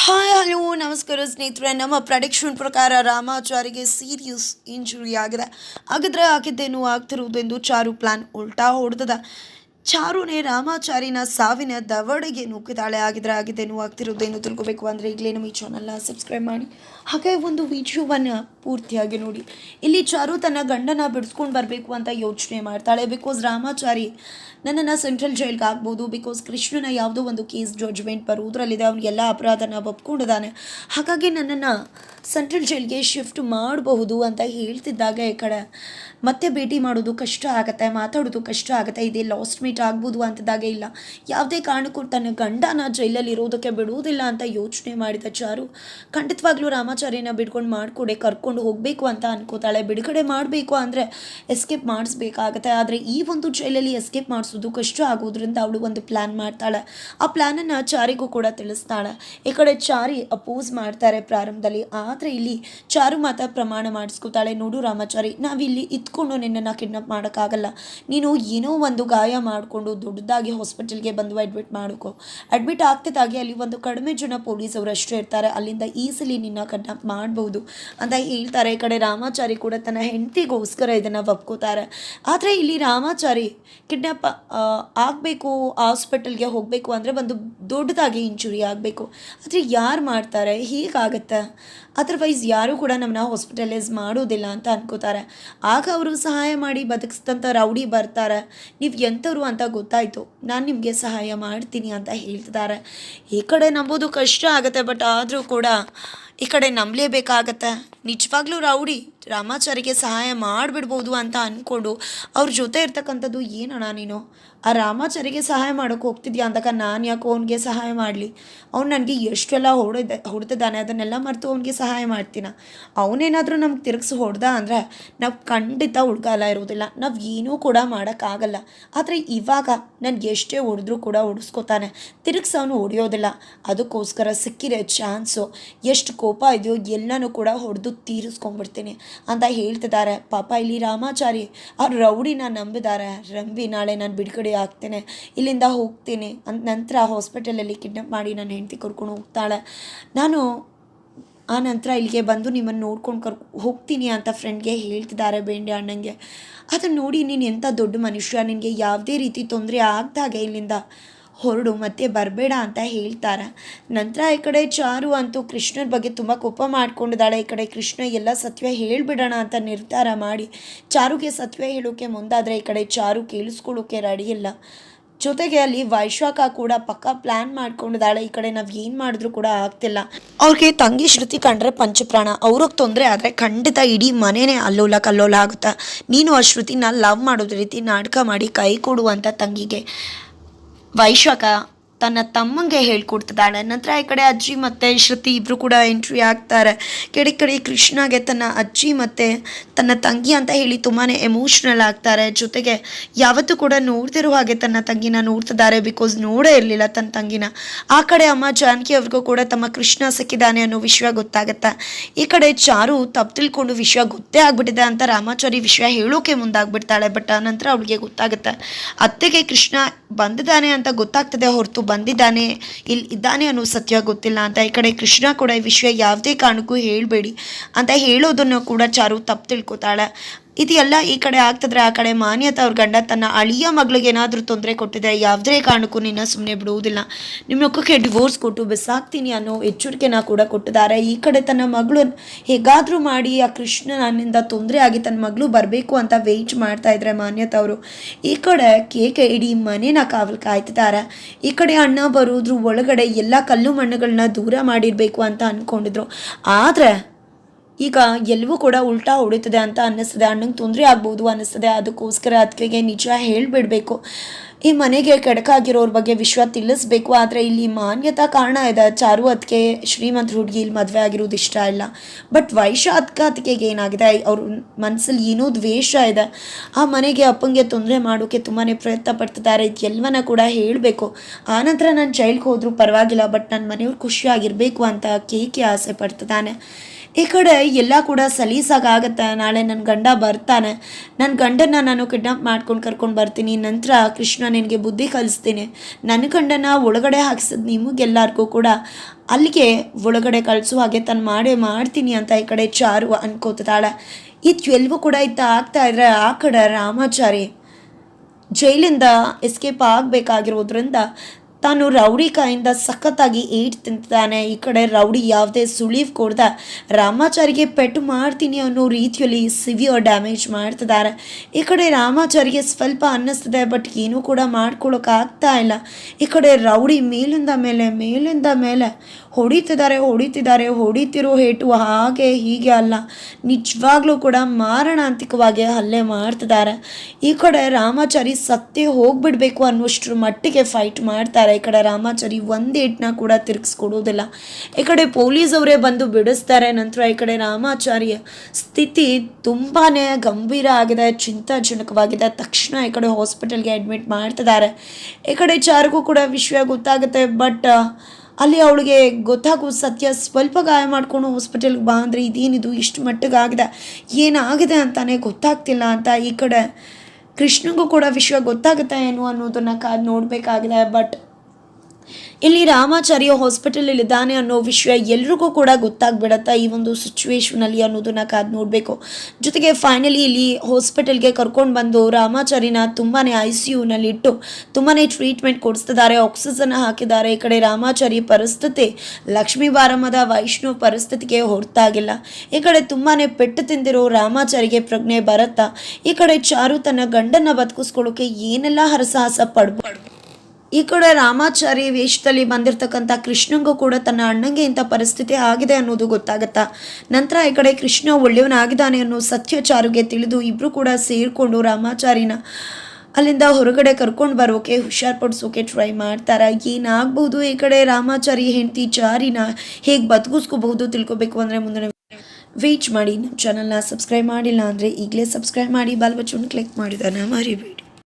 Hi, hello, ನಮಸ್ಕಾರ ಸ್ನೇಹಿತರೆ. ನಮ್ಮ ಪ್ರಡಿಕ್ಷನ್ ಪ್ರಕಾರ ರಾಮಾಚಾರಿಗೆ ಸೀರಿಯಸ್ ಇಂಜುರಿ ಆಗಿದೆ. ಹಾಗಾದ್ರೆ ಆಗಿದ್ದೇನು ಆಗ್ತಿರುವುದೆಂದು ಚಾರು ಪ್ಲಾನ್ ಉಲ್ಟಾ ಹೊಡೆದದ. ಚಾರುನೇ ರಾಮಾಚಾರಿನ ಸಾವಿನ ದವಡೆಗೆ ನುಗ್ಗಿದಾಳೆ. ಆಗಿದ್ರೆ ಆಗಿದ್ದೇನು ಆಗ್ತಿರೋದೇನು ತಿಳ್ಕೊಬೇಕು ಅಂದರೆ ಈಗಲೇ ನಮ್ಮ ಈ ಚಾನಲ್ನ ಸಬ್ಸ್ಕ್ರೈಬ್ ಮಾಡಿ. ಹಾಗೆ ಒಂದು ವಿಡಿಯೋವನ್ನು ಪೂರ್ತಿಯಾಗಿ ನೋಡಿ. ಇಲ್ಲಿ ಚಾರು ತನ್ನ ಗಂಡನ ಬಿಡಿಸ್ಕೊಂಡು ಬರಬೇಕು ಅಂತ ಯೋಚನೆ ಮಾಡ್ತಾಳೆ. ಬಿಕಾಸ್ ರಾಮಾಚಾರಿ ನನ್ನನ್ನು ಸೆಂಟ್ರಲ್ ಜೈಲ್ಗೆ ಆಗ್ಬೋದು ಬಿಕಾಸ್ ಕೃಷ್ಣನ ಯಾವುದೋ ಒಂದು ಕೇಸ್ ಜಡ್ಜ್ಮೆಂಟ್ ಬರುವುದರಲ್ಲಿದೆ ಅವನಿಗೆಲ್ಲ ಅಪರಾಧನ ಒಪ್ಕೊಂಡಿದ್ದಾನೆ. ಹಾಗಾಗಿ ನನ್ನನ್ನು ಸೆಂಟ್ರಲ್ ಜೈಲ್ಗೆ ಶಿಫ್ಟ್ ಮಾಡಬಹುದು ಅಂತ ಹೇಳ್ತಿದ್ದಾಗ ಈ ಕಡೆ. ಮತ್ತೆ ಭೇಟಿ ಮಾಡೋದು ಕಷ್ಟ ಆಗುತ್ತೆ, ಮಾತಾಡೋದು ಕಷ್ಟ ಆಗುತ್ತೆ, ಇದೇ ಲಾಸ್ಟ್ ಮೀಟ್ ಆಗ್ಬೋದು ಅಂತದಾಗೆ ಇಲ್ಲ. ಯಾವುದೇ ಕಾರಣಕ್ಕೂ ತನ್ನ ಗಂಡನ ಜೈಲಲ್ಲಿ ಇರೋದಕ್ಕೆ ಬಿಡುವುದಿಲ್ಲ ಅಂತ ಯೋಚನೆ ಮಾಡಿದ ಚಾರು, ಖಂಡಿತವಾಗ್ಲೂ ರಾಮಾಚಾರ್ಯನ ಬಿಡ್ಕೊಂಡು ಮಾಡಿಕೊಡೆ, ಕರ್ಕೊಂಡು ಹೋಗಬೇಕು ಅಂತ ಅನ್ಕೋತಾಳೆ. ಬಿಡುಗಡೆ ಮಾಡಬೇಕು ಅಂದರೆ ಎಸ್ಕೇಪ್ ಮಾಡಿಸ್ಬೇಕಾಗತ್ತೆ. ಆದರೆ ಈ ಒಂದು ಜೈಲಲ್ಲಿ ಎಸ್ಕೇಪ್ ಮಾಡಿಸೋದು ಕಷ್ಟ ಆಗೋದ್ರಿಂದ ಅವಳು ಒಂದು ಪ್ಲ್ಯಾನ್ ಮಾಡ್ತಾಳೆ. ಆ ಪ್ಲ್ಯಾನನ್ನು ಚಾರಿಗೂ ಕೂಡ ತಿಳಿಸ್ತಾಳೆ. ಈ ಕಡೆ ಚಾರಿ ಅಪೋಸ್ ಮಾಡ್ತಾರೆ ಪ್ರಾರಂಭದಲ್ಲಿ. ಆದರೆ ಇಲ್ಲಿ ಚಾರು ಮಾತ್ರ ಪ್ರಮಾಣ ಮಾಡಿಸ್ಕೋತಾಳೆ. ನೋಡು ರಾಮಾಚಾರಿ, ನಾವಿಲ್ಲಿ ಇದ್ಕೊಂಡು ನಿನ್ನನ್ನು ಕಿಡ್ನಾಪ್ ಮಾಡೋಕ್ಕಾಗಲ್ಲ. ನೀನು ಏನೋ ಒಂದು ಗಾಯ ಮಾಡಿಕೊಂಡು ದೊಡ್ಡದಾಗಿ ಹಾಸ್ಪಿಟಲ್ಗೆ ಬಂದು ಅಡ್ಮಿಟ್ ಮಾಡ್ಕೋ. ಅಡ್ಮಿಟ್ ಆಗ್ತಿದ್ದಾಗೆ ಅಲ್ಲಿ ಒಂದು ಕಡಿಮೆ ಜನ ಪೊಲೀಸವರು ಅಷ್ಟೇ ಇರ್ತಾರೆ. ಅಲ್ಲಿಂದ ಈಸಿಲಿ ನಿನ್ನ ಕಿಡ್ನಾಪ್ ಮಾಡ್ಬೋದು ಅಂತ ಹೇಳ್ತಾರೆ. ಈ ಕಡೆ ರಾಮಾಚಾರಿ ಕೂಡ ತನ್ನ ಹೆಂಡತಿಗೋಸ್ಕರ ಇದನ್ನು ಒಪ್ಕೋತಾರೆ. ಆದರೆ ಇಲ್ಲಿ ರಾಮಾಚಾರಿ ಕಿಡ್ನಾಪ್ ಆಗಬೇಕು ಹಾಸ್ಪಿಟಲ್ಗೆ ಹೋಗಬೇಕು ಅಂದರೆ ಒಂದು ದೊಡ್ಡದಾಗಿ ಇಂಜುರಿ ಆಗಬೇಕು. ಆದರೆ ಯಾರು ಮಾಡ್ತಾರೆ? ಹೀಗಾಗತ್ತೆ? ಅದರ್ವೈಸ್ ಯಾರೂ ಕೂಡ ನಮ್ಮನ್ನ ಹಾಸ್ಪಿಟಲೈಸ್ ಮಾಡೋದಿಲ್ಲ ಅಂತ ಅನ್ಕೋತಾರೆ. ಆಗ ಅವರು ಸಹಾಯ ಮಾಡಿ ಬದುಕಿಸಿದಂಥ ರೌಡಿ ಬರ್ತಾರೆ. ನೀವು ಎಂಥವ್ರು ಅಂತ ಗೊತ್ತಾಯಿತು. ನಾನು ನಿಮಗೆ ಸಹಾಯ ಮಾಡ್ತೀನಿ ಅಂತ ಹೇಳ್ತಿದ್ದಾರೆ. ಈ ಕಡೆ ನಂಬೋದು ಕಷ್ಟ ಆಗುತ್ತೆ ಬಟ್ ಆದರೂ ಕೂಡ ಈ ಕಡೆ ನಂಬಲೇಬೇಕಾಗತ್ತೆ. ನಿಜವಾಗ್ಲೂ ರೌಡಿ. ರಾಮಾಚಾರಿಗೆ ಸಹಾಯ ಮಾಡಿಬಿಡ್ಬೋದು ಅಂತ ಅಂದ್ಕೊಂಡು ಅವ್ರ ಜೊತೆ ಇರ್ತಕ್ಕಂಥದ್ದು ಏನಣ್ಣ ನೀನು? ಆ ರಾಮಾಚಾರಿಗೆ ಸಹಾಯ ಮಾಡೋಕೆ ಹೋಗ್ತಿದ್ಯಾ ಅಂದಾಗ ನಾನು ಯಾಕೋ ಅವನಿಗೆ ಸಹಾಯ ಮಾಡಲಿ. ಅವ್ನು ನನಗೆ ಎಷ್ಟೆಲ್ಲ ಹೊಡೆದ ಹೊಡೆದಿದ್ದಾನೆ ಅದನ್ನೆಲ್ಲ ಮರೆತು ಅವನಿಗೆ ಸಹಾಯ ಮಾಡ್ತೀನ? ಅವನೇನಾದರೂ ನಮ್ಗೆ ತಿರುಗಿಸಿ ಹೊಡೆದ ಅಂದರೆ ನಾವು ಖಂಡಿತ ಉಳ್ಗಾಲ ಇರೋದಿಲ್ಲ. ನಾವು ಏನೂ ಕೂಡ ಮಾಡೋಕ್ಕಾಗಲ್ಲ ಆದರೆ ಇವಾಗ ನನಗೆ ಎಷ್ಟೇ ಹೊಡೆದ್ರೂ ಕೂಡ ಹೊಡಿಸ್ಕೊತಾನೆ. ತಿರುಗಿಸಿ ಅವನು ಹೊಡೆಯೋದಿಲ್ಲ. ಅದಕ್ಕೋಸ್ಕರ ಸಿಕ್ಕಿರೋ ಚಾನ್ಸು, ಎಷ್ಟು ಕೋಪ ಇದೆಯೋ ಎಲ್ಲನೂ ಕೂಡ ಹೊಡೆದು ತೀರಿಸ್ಕೊಂಡ್ಬಿಡ್ತೀನಿ. ಅಂತ ಹೇಳ್ತಿದ್ದಾರೆ. ಪಾಪ ಇಲ್ಲಿ ರಾಮಾಚಾರಿ ಆ ರೌಡಿನ ನಂಬಿದ್ದಾರೆ. ರಂಬಿ, ನಾಳೆ ನಾನು ಬಿಡುಗಡೆ ಆಗ್ತೇನೆ. ಇಲ್ಲಿಂದ ಹೋಗ್ತೀನಿ. ಅಂತ ನಂತರ ಹಾಸ್ಪಿಟಲಲ್ಲಿ ಕಿಡ್ನಾಪ್ ಮಾಡಿ ನನ್ನ ಹೆಂಡತಿ ಕರ್ಕೊಂಡು ಹೋಗ್ತಾಳೆ. ನಾನು ಆ ನಂತರ ಇಲ್ಲಿಗೆ ಬಂದು ನಿಮ್ಮನ್ನು ನೋಡ್ಕೊಂಡು ಕರ್ ಹೋಗ್ತೀನಿ ಅಂತ ಫ್ರೆಂಡ್ಗೆ ಹೇಳ್ತಿದ್ದಾರೆ ಬೇಂಡೆ ಅಣ್ಣಂಗೆ. ಅದನ್ನು ನೋಡಿ ನೀನು ಎಂಥ ದೊಡ್ಡ ಮನುಷ್ಯ, ನಿನಗೆ ಯಾವುದೇ ರೀತಿ ತೊಂದರೆ ಆಗ್ದಾಗೆ ಇಲ್ಲಿಂದ. ಹೊರಡು, ಮತ್ತೆ ಬರಬೇಡ ಅಂತ ಹೇಳ್ತಾರೆ. ನಂತರ ಈ ಕಡೆ ಚಾರು ಅಂತೂ ಕೃಷ್ಣನ ಬಗ್ಗೆ ತುಂಬ ಕೋಪ ಮಾಡ್ಕೊಂಡಿದ್ದಾಳೆ. ಈ ಕಡೆ ಕೃಷ್ಣ, ಎಲ್ಲ ಸತ್ಯ ಹೇಳಿಬಿಡೋಣ ಅಂತ ನಿರ್ಧಾರ ಮಾಡಿ. ಚಾರುಗೆ ಸತ್ಯ ಹೇಳೋಕ್ಕೆ ಮುಂದಾದರೆ ಈ ಕಡೆ ಚಾರು ಕೇಳಿಸ್ಕೊಳ್ಳೋಕೆ ರೆಡಿ ಜೊತೆಗೆ ಅಲ್ಲಿ ವೈಶಾಖ ಕೂಡ ಪಕ್ಕ ಪ್ಲ್ಯಾನ್ ಮಾಡ್ಕೊಂಡಿದ್ದಾಳೆ. ಈ ಕಡೆ ನಾವು ಏನು ಮಾಡಿದ್ರು ಕೂಡ ಆಗ್ತಿಲ್ಲ. ಅವ್ರಿಗೆ ತಂಗಿ ಶ್ರುತಿ ಕಂಡ್ರೆ ಪಂಚಪ್ರಾಣ. ಅವ್ರಿಗೆ ತೊಂದರೆ ಆದರೆ ಖಂಡಿತ ಇಡೀ ಮನೆನೇ ಅಲ್ಲೋಲ ಕಲ್ಲೋಲ ಆಗುತ್ತೆ. ನೀನು ಆ ಶ್ರುತಿನ ಲವ್ ಮಾಡೋದ್ರ ರೀತಿ ನಾಟಕ ಮಾಡಿ ಕೈ ಕೊಡುವಂಥ ತಂಗಿಗೆ. వైశాఖ ತನ್ನ ತಮ್ಮಂಗೆ ಹೇಳ್ಕೊಡ್ತಿದ್ದಾಳೆ. ನಂತರ ಈ ಕಡೆ ಅಜ್ಜಿ ಮತ್ತು ಶ್ರುತಿ ಇಬ್ಬರು ಕೂಡ ಎಂಟ್ರಿ ಆಗ್ತಾರೆ. ಕಡೆ ಕಡೆ ಕೃಷ್ಣಗೆ ತನ್ನ ಅಜ್ಜಿ ಮತ್ತು ತನ್ನ ತಂಗಿ ಅಂತ ಹೇಳಿ ತುಂಬಾ ಎಮೋಷ್ನಲ್ ಆಗ್ತಾರೆ. ಜೊತೆಗೆ ಯಾವತ್ತೂ ಕೂಡ ನೋಡ್ತಿರೋ ಹಾಗೆ ತನ್ನ ತಂಗಿನ ನೋಡ್ತಿದ್ದಾರೆ ಬಿಕಾಸ್ ನೋಡೇ ಇರಲಿಲ್ಲ ತನ್ನ ತಂಗಿನ. ಆ ಕಡೆ ಅಮ್ಮ ಜಾನಕಿ ಅವ್ರಿಗೂ ಕೂಡ ತಮ್ಮ ಕೃಷ್ಣ ಸಿಕ್ಕಿದ್ದಾನೆ ಅನ್ನೋ ವಿಷಯ ಗೊತ್ತಾಗುತ್ತೆ. ಈ ಕಡೆ ಚಾರು ತಪ್ಪು ತಿಳ್ಕೊಂಡು ವಿಷಯ ಗೊತ್ತೇ ಆಗ್ಬಿಟ್ಟಿದೆ ಅಂತ ರಾಮಾಚಾರಿ ವಿಷಯ ಹೇಳೋಕೆ ಮುಂದಾಗ್ಬಿಡ್ತಾಳೆ ಬಟ್ ಆ ನಂತರ ಅವಳಿಗೆ ಗೊತ್ತಾಗುತ್ತೆ. ಅತ್ತೆಗೆ ಕೃಷ್ಣ ಬಂದಿದ್ದಾನೆ ಅಂತ ಗೊತ್ತಾಗ್ತದೆ ಹೊರತು ಬಂದಿದ್ದಾನೆ. ಇಲ್ಲಿ ಇದ್ದಾನೆ ಅನ್ನೋ ಸತ್ಯ ಗೊತ್ತಿಲ್ಲ ಅಂತ. ಈ ಕಡೆ ಕೃಷ್ಣ ಕೂಡ ಈ ವಿಷಯ ಯಾವುದೇ ಕಾರಣಕ್ಕೂ ಹೇಳಬೇಡಿ ಅಂತ ಹೇಳೋದನ್ನು ಕೂಡ ಚಾರು ತಪ್ಪು ತಿಳ್ಕೊತಾಳೆ. ಇದೆಲ್ಲ ಈ ಕಡೆ ಆಗ್ತದ್ರೆ ಆ ಕಡೆ ಮಾನ್ಯತೆ ಅವ್ರ ಗಂಡ ತನ್ನ ಅಳಿಯ ಮಗಳಿಗೆ ಏನಾದರೂ ತೊಂದರೆ ಕೊಟ್ಟಿದೆ ಯಾವುದೇ ಕಾರಣಕ್ಕೂ ನಿನ್ನ ಸುಮ್ಮನೆ ಬಿಡುವುದಿಲ್ಲ. ನಿಮ್ಮ ಮುಖಕ್ಕೆ ಡಿವೋರ್ಸ್ ಕೊಟ್ಟು ಬಿಸಾಕ್ತೀನಿ ಅನ್ನೋ ಎಚ್ಚರಿಕೆನ ಕೂಡ ಕೊಟ್ಟಿದ್ದಾರೆ. ಈ ಕಡೆ ತನ್ನ ಮಗಳು ಹೇಗಾದರೂ ಮಾಡಿ ಆ ಕೃಷ್ಣ ನನ್ನಿಂದ ತೊಂದರೆ ಆಗಿ ತನ್ನ ಮಗಳು ಬರಬೇಕು ಅಂತ ವೆಯ್ಟ್ ಮಾಡ್ತಾ ಇದ್ರೆ ಮಾನ್ಯತೆ ಅವರು. ಈ ಕಡೆ ಕೇಕೆ ಇಡೀ ಮನೇನ ಕಾವಲು ಕಾಯ್ತಿದ್ದಾರೆ. ಈ ಕಡೆ ಅಣ್ಣ ಬರೋದ್ರೂ ಒಳಗಡೆ ಎಲ್ಲ ಕಲ್ಲು ಮಣ್ಣುಗಳನ್ನ ದೂರ ಮಾಡಿರಬೇಕು ಅಂತ ಅಂದ್ಕೊಂಡಿದ್ರು ಆದರೆ ಈಗ ಎಲ್ಲವೂ ಕೂಡ ಉಲ್ಟಾ ಹೊಡಿತದೆ ಅಂತ ಅನ್ನಿಸ್ತದೆ ಅಣ್ಣಂಗೆ ತೊಂದರೆ ಆಗ್ಬೋದು ಅನ್ನಿಸ್ತದೆ. ಅದಕ್ಕೋಸ್ಕರ ಅದಕ್ಕೆ ನಿಜ ಹೇಳಿಬಿಡಬೇಕು. ಈ ಮನೆಗೆ ಕೆಡಕಾಗಿರೋರ ಬಗ್ಗೆ ವಿಶ್ವ ತಿಳಿಸ್ಬೇಕು. ಆದರೆ ಇಲ್ಲಿ ಮಾನ್ಯತಾ ಕಾರಣ ಇದೆ. ಚಾರು ಅದಕ್ಕೆ ಶ್ರೀಮಂತ ಹುಡುಗಿ ಇಲ್ಲಿ ಮದುವೆ ಆಗಿರೋದು ಇಷ್ಟ ಇಲ್ಲ. ಬಟ್ ವೈಶ ಅದಕ್ಕೆ ಏನಾಗಿದೆ? ಅವ್ರ ಮನಸ್ಸಲ್ಲಿ ಏನೋ ದ್ವೇಷ ಇದೆ. ಆ ಮನೆಗೆ ಅಪ್ಪಂಗೆ ತೊಂದರೆ ಮಾಡೋಕ್ಕೆ ತುಂಬಾ ಪ್ರಯತ್ನ ಪಡ್ತಿದ್ದಾರೆ. ಎಲ್ಲವನ್ನ ಕೂಡ ಹೇಳಬೇಕು. ಆನಂತರ ನಾನು ಜೈಲ್ಗೆ ಹೋದರೂ ಪರವಾಗಿಲ್ಲ. ಬಟ್ ನನ್ನ ಮನೆಯವ್ರು ಖುಷಿಯಾಗಿರಬೇಕು ಅಂತ ಕೇಕೆ ಆಸೆ ಪಡ್ತಿದ್ದಾನೆ. ಈ ಕಡೆ ಎಲ್ಲ ಕೂಡ ಸಲೀಸಾಗತ್ತೆ ನಾಳೆ ನನ್ನ ಗಂಡ ಬರ್ತಾನೆ. ನನ್ನ ಗಂಡನ ನಾನು ಕಿಡ್ನಾಪ್ ಮಾಡ್ಕೊಂಡು ಕರ್ಕೊಂಡು ಬರ್ತೀನಿ. ನಂತರ ಕೃಷ್ಣ ನಿನಗೆ ಬುದ್ಧಿ ಕಲಿಸ್ತೀನಿ. ನನ್ನ ಗಂಡನ ಒಳಗಡೆ ಹಾಕ್ಸಿದ್ ನಿಮಗೆಲ್ಲರಿಗೂ ಕೂಡ ಅಲ್ಲಿಗೆ ಒಳಗಡೆ ಕಳಿಸೋ ಹಾಗೆ ತಾನು ಮಾಡೇ ಮಾಡ್ತೀನಿ ಅಂತ ಈ ಕಡೆ ಚಾರು ಅನ್ಕೋತಾಳೆ ಇದು ಎಲ್ಲವೂ ಕೂಡ ಇತ್ತ ಆಗ್ತಾ ಇದ್ರೆ ಆ ಕಡೆ ರಾಮಾಚಾರಿ ಜೈಲಿಂದ ಎಸ್ಕೇಪ್ ಆಗಬೇಕಾಗಿರೋದ್ರಿಂದ ತಾನು ರೌಡಿ ಕಾಯಿಂದ ಸಖತ್ತಾಗಿ ಏಟ್ ತಿಂತಾನೆ ಈ ಕಡೆ ರೌಡಿ ಯಾವುದೇ ಸುಳಿವು ಕೊಡ್ದ ರಾಮಾಚಾರಿಗೆ ಪೆಟ್ಟು ಮಾಡ್ತೀನಿ ಅನ್ನೋ ರೀತಿಯಲ್ಲಿ ಸಿವಿಯರ್ ಡ್ಯಾಮೇಜ್ ಮಾಡ್ತಿದ್ದಾರೆ. ಈ ಕಡೆ ರಾಮಾಚಾರಿಗೆ ಸ್ವಲ್ಪ ಅನ್ನಿಸ್ತದೆ, ಬಟ್ ಏನೂ ಕೂಡ ಮಾಡ್ಕೊಳ್ಳೋಕ್ಕಾಗ್ತಾ ಇಲ್ಲ. ಈ ಕಡೆ ರೌಡಿ ಮೇಲಿಂದ ಮೇಲೆ ಮೇಲಿಂದ ಮೇಲೆ ಹೊಡಿತಿದ್ದಾರೆ ಹೊಡಿತಿದ್ದಾರೆ, ಹೊಡಿತಿರೋ ಹೇಟು ಹಾಗೆ ಹೀಗೆ ಅಲ್ಲ. ನಿಜವಾಗ್ಲೂ ಕೂಡ ಮಾರಣಾಂತಿಕವಾಗಿ ಹಲ್ಲೆ ಮಾಡ್ತಿದ್ದಾರೆ. ಈ ಕಡೆ ರಾಮಾಚಾರಿ ಸತ್ತೇ ಹೋಗ್ಬಿಡ್ಬೇಕು ಅನ್ನೋಷ್ಟ್ರ ಮಟ್ಟಿಗೆ ಫೈಟ್ ಮಾಡ್ತಾರೆ. ಈ ಕಡೆ ರಾಮಾಚಾರಿ ಒಂದು ಏಟ್ನ ಕೂಡ ತಿರುಗಿಸ್ಕೊಡೋದಿಲ್ಲ. ಈ ಕಡೆ ಪೊಲೀಸ್ ಅವರೇ ಬಂದು ಬಿಡಿಸ್ತಾರೆ. ನಂತರ ಈ ಕಡೆ ರಾಮಾಚಾರಿಯ ಸ್ಥಿತಿ ತುಂಬಾ ಗಂಭೀರ ಆಗಿದೆ, ಚಿಂತಾಜನಕವಾಗಿದೆ. ತಕ್ಷಣ ಈ ಕಡೆ ಹಾಸ್ಪಿಟಲ್ಗೆ ಅಡ್ಮಿಟ್ ಮಾಡ್ತಿದ್ದಾರೆ. ಈ ಕಡೆ ಚಾರಿಗೂ ಕೂಡ ವಿಷಯ ಗೊತ್ತಾಗುತ್ತೆ ಬಟ್ ಅಲ್ಲಿ ಅವಳಿಗೆ ಗೊತ್ತಾಗೋ ಸತ್ಯ ಸ್ವಲ್ಪ ಗಾಯ ಮಾಡ್ಕೊಂಡು ಹಾಸ್ಪಿಟಲ್ಗೆ ಬಾ ಅಂದರೆ ಇದೇನಿದು? ಇಷ್ಟು ಮಟ್ಟಿಗೆ ಆಗಿದೆ ಏನಾಗಿದೆ ಅಂತಾನೆ ಗೊತ್ತಾಗ್ತಿಲ್ಲ ಅಂತ ಈ ಕಡೆ ಕೃಷ್ಣಗೂ ಕೂಡ ವಿಷಯ ಗೊತ್ತಾಗುತ್ತೆ ಏನು ಅನ್ನೋದನ್ನು ಕಾದು ನೋಡಬೇಕಾಗಿದೆ ಬಟ್ ಇಲ್ಲಿ ರಾಮಾಚಾರ್ಯ ಹಾಸ್ಪಿಟಲಲ್ಲಿ ಇದ್ದಾನೆ ಅನ್ನೋ ವಿಷಯ ಎಲ್ರಿಗೂ ಕೂಡ ಗೊತ್ತಾಗ್ಬಿಡತ್ತಾ ಈ ಒಂದು ಸಿಚುವೇಶನಲ್ಲಿ ಅನ್ನೋದನ್ನ ಕಾದ್ ನೋಡಬೇಕು. ಜೊತೆಗೆ ಫೈನಲಿ ಇಲ್ಲಿ ಹಾಸ್ಪಿಟಲ್ಗೆ ಕರ್ಕೊಂಡು ಬಂದು ರಾಮಾಚಾರಿನ ತುಂಬಾನೇ ಐ ಸಿ ಯುನಲ್ಲಿ ಇಟ್ಟು ತುಂಬಾನೇ ಟ್ರೀಟ್ಮೆಂಟ್ ಕೊಡಿಸ್ತಿದ್ದಾರೆ ಆಕ್ಸಿಜನ್ ಹಾಕಿದ್ದಾರೆ. ಈ ಕಡೆ ರಾಮಾಚಾರಿ ಪರಿಸ್ಥಿತಿ ಲಕ್ಷ್ಮೀ ಬಾರಮ್ಮದ ವೈಷ್ಣು ಪರಿಸ್ಥಿತಿಗೆ ಹೊರತಾಗಿಲ್ಲ. ಈ ಕಡೆ ತುಂಬಾನೇ ಪೆಟ್ಟು ತಿಂದಿರೋ ರಾಮಾಚಾರಿಗೆ ಪ್ರಜ್ಞೆ ಬರುತ್ತಾ, ಈ ಕಡೆ ಚಾರು ತನ್ನ ಗಂಡನ್ನ ಬದುಕಿಸ್ಕೊಳ್ಳೋಕೆ ಏನೆಲ್ಲ ಹರಸಾಹಸ ಪಡ್ಬೋದು ಈ ಕಡೆ ರಾಮಾಚಾರಿ ವೇಷದಲ್ಲಿ ಬಂದಿರತಕ್ಕಂಥ ಕೃಷ್ಣಂಗೂ ಕೂಡ ತನ್ನ ಅಣ್ಣಂಗೆ ಇಂಥ ಪರಿಸ್ಥಿತಿ ಆಗಿದೆ ಅನ್ನೋದು ಗೊತ್ತಾಗತ್ತಾ? ನಂತರ ಈ ಕಡೆ ಕೃಷ್ಣ ಒಳ್ಳೆಯವನಾಗಿದ್ದಾನೆ ಅನ್ನೋ ಸತ್ಯಚಾರುಗೆ ತಿಳಿದು ಇಬ್ಬರು ಕೂಡ ಸೇರಿಕೊಂಡು ರಾಮಾಚಾರಿನ ಅಲ್ಲಿಂದ ಹೊರಗಡೆ ಕರ್ಕೊಂಡು ಬರೋಕೆ ಹುಷಾರ್ಪಡಿಸೋಕೆ ಟ್ರೈ ಮಾಡ್ತಾರೆ. ಏನಾಗ್ಬೋದು? ಈ ಕಡೆ ರಾಮಾಚಾರಿ ಹೆಂಡತಿ ಚಾರಿನ ಹೇಗೆ ಬದುಕಿಸ್ಕೋಬಹುದು ತಿಳ್ಕೊಬೇಕು ಅಂದರೆ ಮುಂದಿನ ವೇಟ್ ಮಾಡಿ. ನಮ್ಮ ಚಾನಲ್ನ ಸಬ್ಸ್ಕ್ರೈಬ್ ಮಾಡಿಲ್ಲ ಅಂದರೆ ಈಗಲೇ ಸಬ್ಸ್ಕ್ರೈಬ್ ಮಾಡಿ. ಬಾಲ್ ಕ್ಲಿಕ್ ಮಾಡಿದ್ದಾನೆ ಮರಿಬೇಡಿ.